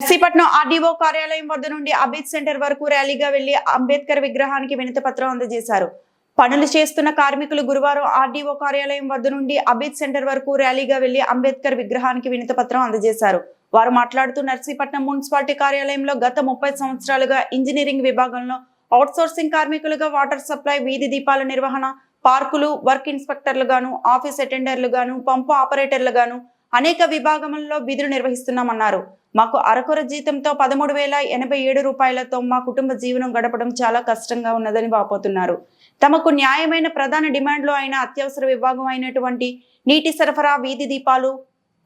Narsipatnam RDO కార్యాలయం వద్ద నుండి అబేద్ సెంటర్ వరకు ర్యాలీగా వెళ్ళి అంబేద్కర్ విగ్రహానికి వినతి పత్రం అందజేశారు. పనులు చేస్తున్న కార్మికులు గురువారం ఆర్డీఓ కార్యాలయం వద్ద నుండి అబేద్ సెంటర్ వరకు ర్యాలీగా వెళ్ళి అంబేద్కర్ విగ్రహానికి వినతి పత్రం అందజేశారు. వారు మాట్లాడుతూ నర్సీపట్నం మున్సిపాలిటీ కార్యాలయంలో గత ముప్పై సంవత్సరాలుగా ఇంజనీరింగ్ విభాగంలో అవుట్సోర్సింగ్ కార్మికులుగా వాటర్ సప్లై వీధి దీపాల నిర్వహణ పార్కులు వర్క్ ఇన్స్పెక్టర్లుగాను ఆఫీస్ అటెండర్లుగాను పంపు ఆపరేటర్లుగాను అనేక విభాగంలో విధులు నిర్వహిస్తున్నామన్నారు. మాకు అరకొర జీతంతో పదమూడు వేల ఎనభై ఏడు రూపాయలతో మా కుటుంబ జీవనం గడపడం చాలా కష్టంగా ఉన్నదని వాపోతున్నారు. తమకు న్యాయమైన ప్రధాన డిమాండ్లు అయిన అత్యవసర విభాగం అయినటువంటి నీటి సరఫరా వీధి దీపాలు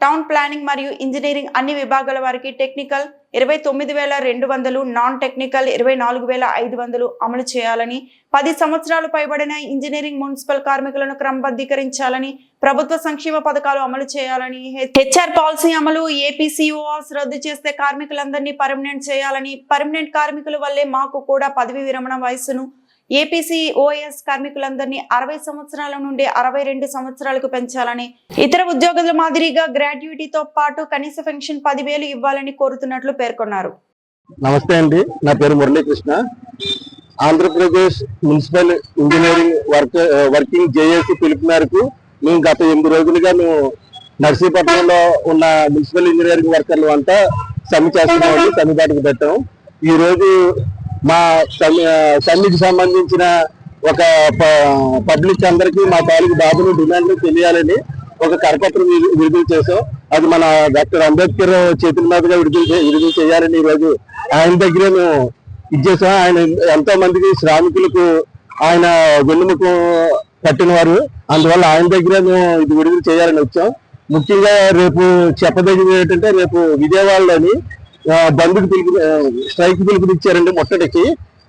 టౌన్ ప్లానింగ్ మరియు ఇంజనీరింగ్ అన్ని విభాగాల వారికి టెక్నికల్ ఇరవై తొమ్మిది వేల రెండు వందలు నాన్ టెక్నికల్ ఇరవై నాలుగు వేల ఐదు వందలు అమలు చేయాలని పది సంవత్సరాలు పైబడిన ఇంజనీరింగ్ మున్సిపల్ కార్మికులను క్రమబద్ధీకరించాలని ప్రభుత్వ సంక్షేమ పథకాలు అమలు చేయాలని హెచ్ఆర్ పాలసీ అమలు ఏపీసీఓఆర్స్ రద్దు చేస్తే కార్మికులందరినీ పర్మనెంట్ చేయాలని పర్మనెంట్ కార్మికుల వల్లే మాకు కూడా పదవి విరమణ వయస్సును ఏపీసీఓఎస్ కార్మికులందరినీ అరవై సంవత్సరాల నుండి అరవై రెండు సంవత్సరాలకు పెంచాలని ఇతర ఉద్యోగుల మాదిరిగా గ్రాడ్యుయేటీతో పాటు కనీస పెన్షన్ పదివేలు ఇవ్వాలని కోరుతున్నట్లు పేర్కొన్నారు. నమస్తే అండి. నా పేరు Muralikrishna. Andhra Pradesh municipal engineering work working JAC పిలుపు మేరకు మేము గత ఎనిమిది రోజులుగా మేము నర్సీపట్నంలో ఉన్న మున్సిపల్ ఇంజనీరింగ్ వర్కర్లు అంతా సమ్మె చేస్తున్నామండి సమ్మె దాటికి పెట్టాం. ఈ రోజు మా సమ్మె సంబంధించిన ఒక ప- పబ్లిక్ అందరికీ మా తాలూకు బాధలు డిమాండ్లు తెలియాలని ఒక కరపత్రం విడుదల చేసాం అది మన డాక్టర్ అంబేద్కర్ చేతుల మీదుగా విడుదల విడుదల చేయాలని ఈరోజు ఆయన దగ్గరే మేము ఇచ్చేసాం. ఆయన ఎంతో మందికి శ్రామికులకు ఆయన వెన్నుముకు కట్టినవారు అందువల్ల ఆయన దగ్గర మేము ఇది విడుదల చేయాలని వచ్చాం. ముఖ్యంగా రేపు చెప్పదగినది ఏంటంటే రేపు విజయవాడలోని బంద్కు పిలుపు స్ట్రైక్ పిలుపునిచ్చారండి ముట్టడికి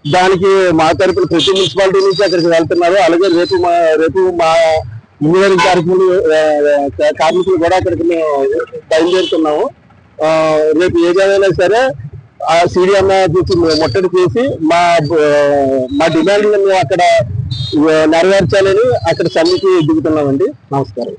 దానికి మా తరపున ప్రతి మున్సిపాలిటీ నుంచి అక్కడికి వెళ్తున్నారు. అలాగే రేపు మా రేపు మా ఇంజనీరింగ్ కార్మికులు కార్మికులు కూడా అక్కడికి మేము బయలుదేరుతున్నాము. రేపు ఏదైనా సరే ఆ సీడీఎం ముట్టడి చేసి మా మా డిమాండ్ మేము అక్కడ నెరవేర్చాలని అక్కడ సమ్మెకి దిగుతున్నామండి. నమస్కారం.